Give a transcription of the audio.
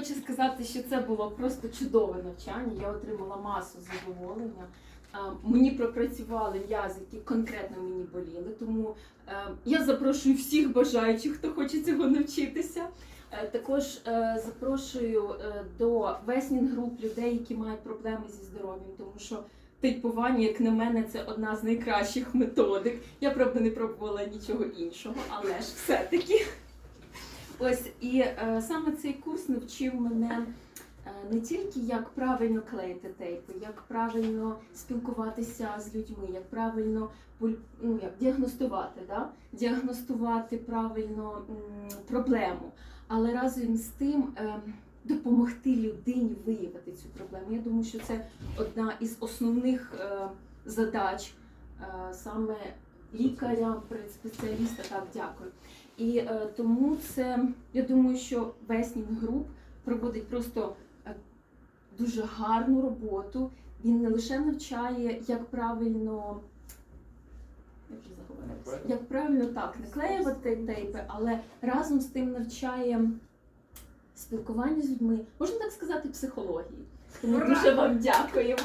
хочу сказати, що це було просто чудове навчання. Я отримала масу задоволення. Е, Мені пропрацювали м'язи, які конкретно мені боліли. Тому е, я запрошую всіх бажаючих, хто хоче цього навчитися. Е, Також запрошую до веснінг груп людей, які мають проблеми зі здоров'ям, тому що тейпування, як на мене, це одна з найкращих методик. Я правда не пробувала нічого іншого, але ж все-таки. Ось і е, саме цей курс навчив мене е, не тільки як правильно клеїти тейпи, як правильно спілкуватися з людьми, як правильно ну, як діагностувати, да? діагностувати правильно м, проблему, але разом з тим е, допомогти людині виявити цю проблему. Я думаю, що це одна із основних е, задач е, саме лікаря, спеціаліста. Так, дякую. І е, тому це, я думаю, що Веснінг груп проводить просто е, дуже гарну роботу. Він не лише навчає, як правильно. Як правильно так наклеювати тейпи, але разом з тим навчає спілкування з людьми, можна так сказати, психології. Тому Ура! дуже вам дякуємо.